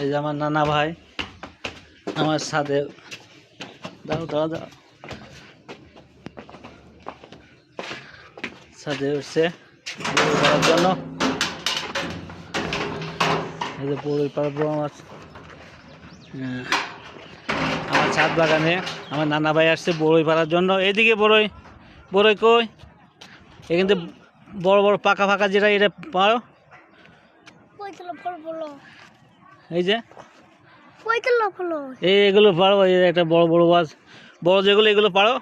এই যে আমার নানা ভাই, আমার সাথে। দাও দাও দাও। সাথে উঠছে। জন্য। এই যে পাড়াবো আমার। আমার ছাদ বাগানে আমার নানা ভাই আসছে বড়ই পাড়ার জন্য। এইদিকে বড়ই বড়ই কই? এখান থেকে বড় বড় পাকা ফাঁকা যেটা এটা বলো? এই যে? এই এগুলো পারো এই একটা বড় বড় মাছ বড় যেগুলো এগুলো পারো?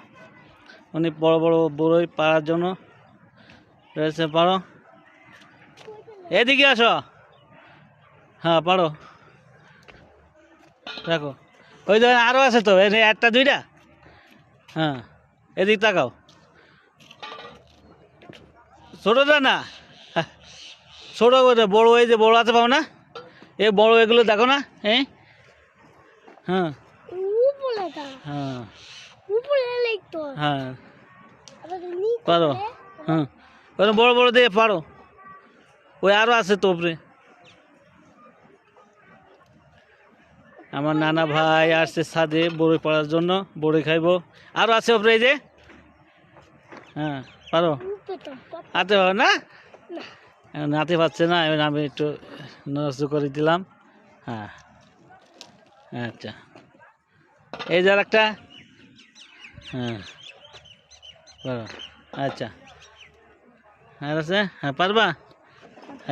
অনেক বড় বড় বড়ই পাড়ার জন্য। রয়েছে পারো? এদিকে আসো। হ্যাঁ পারো। দেখো। ওই ধরেন আরও আছে তো এই একটা দুইটা? হ্যাঁ এদিক তাকাও। ছোটোটা না? হ্যাঁ, ছোটো বড় এই যে বড় আছে পাও না? এই বড় এগুলো দেখো না হ্যাঁ। হ্যাঁ। হ্যাঁ। হ্যাঁ পারো। হ্যাঁ। ওরকম বড় বড় দিয়ে পারো। ওই আরও আছে তো উপরে। আমার নানা ভাই আসছে ছাদে বড়ই পড়ার জন্য বড়ই খাইবো। আরও আছে ওপরে এই যে। হ্যাঁ পারো। উপে তো পারো না। না এখন হাতে পাচ্ছে না এবার আমি একটু নষ্ট করে দিলাম। হ্যাঁ। আচ্ছা। এই যে আর একটা হ্যাঁ আচ্ছা। আর আছে? হ্যাঁ পারবা?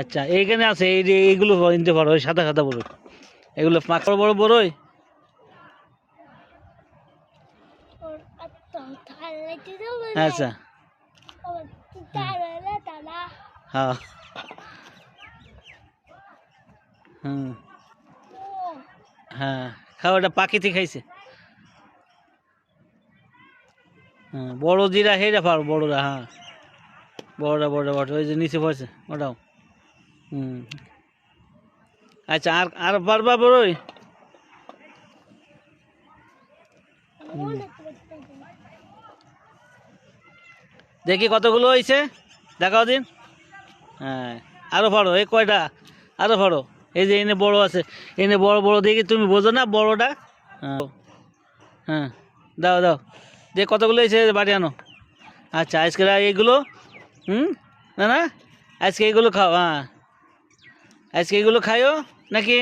আচ্ছা এইখানে আছে এই যে এইগুলো নিতে পারো ওই সাদা সাদা বড়ই। এগুলো পাঁচ বড় বড় বড়ই? দাও আচ্ছা আবার হ্যাঁ হ্যাঁ খাও ওটা পাখিতে খাইছে। হ্যাঁ বড় জিরা হেরা পারো বড়রা হ্যাঁ। বড়রা বড়রা বড় ওই যে নিচে পড়ছে ওটাও। হুম। আচ্ছা আর আর পারবা বড়ই? দেখি কতগুলো হয়েছে দেখাও দিন। হ্যাঁ আরও পারো এই কয়টা? আরও পারো এই যে এনে বড় আছে এনে বড় বড় দেখি তুমি বোঝো না বড়টা? হ্যাঁ হ্যাঁ দাও দাও। যে কতগুলো হয়েছে বাড়ি আনো। আচ্ছা আজকে এইগুলো হুম? না না? আজকে এইগুলো খাও হ্যাঁ। আজকে এইগুলো খাইও নাকি?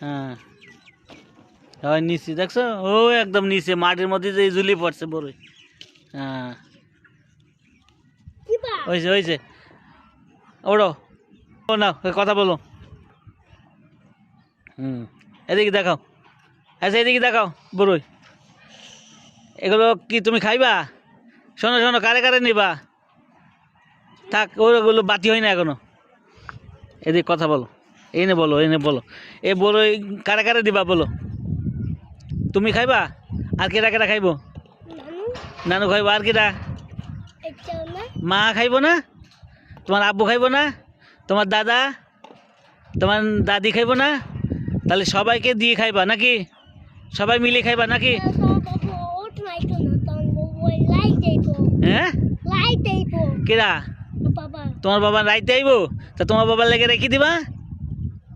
হ্যাঁ। হয় নিচে দেখছ? ও একদম নিচে মাটির মধ্যে যে ঝুলি পড়ছে বড়ই। হ্যাঁ। হয়েছে হয়েছে। ওড়ো ও না কথা বলো। হুম। এদিকে দেখাও। আচ্ছা এদিকে দেখাও বড়ই এগুলো কি তুমি খাইবা? শোনো শোনো, কারে কারে নিবা? থাক ওগুলো বাতি হয় না এখনও। এদিকে কথা বলো। এনে বলো এনে বলো। এ বলো কারে কারে দিবা বলো? তুমি খাইবা? আর কেটা কেটা খাইবো? নানু খাইবো, আর কেটা মা খাইবো না? তোমার আব্বু খাইব না? তোমার দাদা? তোমার দাদি খাইবো না? তাহলে সবাইকে দিয়ে খাইবা নাকি? সবাই মিলে খাইবা নাকি? হ্যাঁ? তোমার বাবা রাইতে আইবো? তা তোমার বাবার লেগে রেখে দিবা?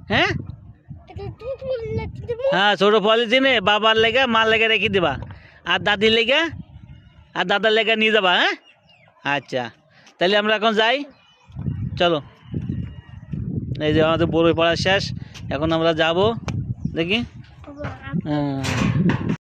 হ্যাঁ? হ্যাঁ ছোটো পলিথিনে বাবার লেগে, মার লেগে রেখে দিবা। আর দাদির লেগে? আর দাদার লেগে নিয়ে যাবা হ্যাঁ? আচ্ছা। তাহলে আমরা এখন যাই। চলো। এই যে আমাদের বড়ই পড়া শেষ এখন আমরা যাব দেখি? হ্যাঁ।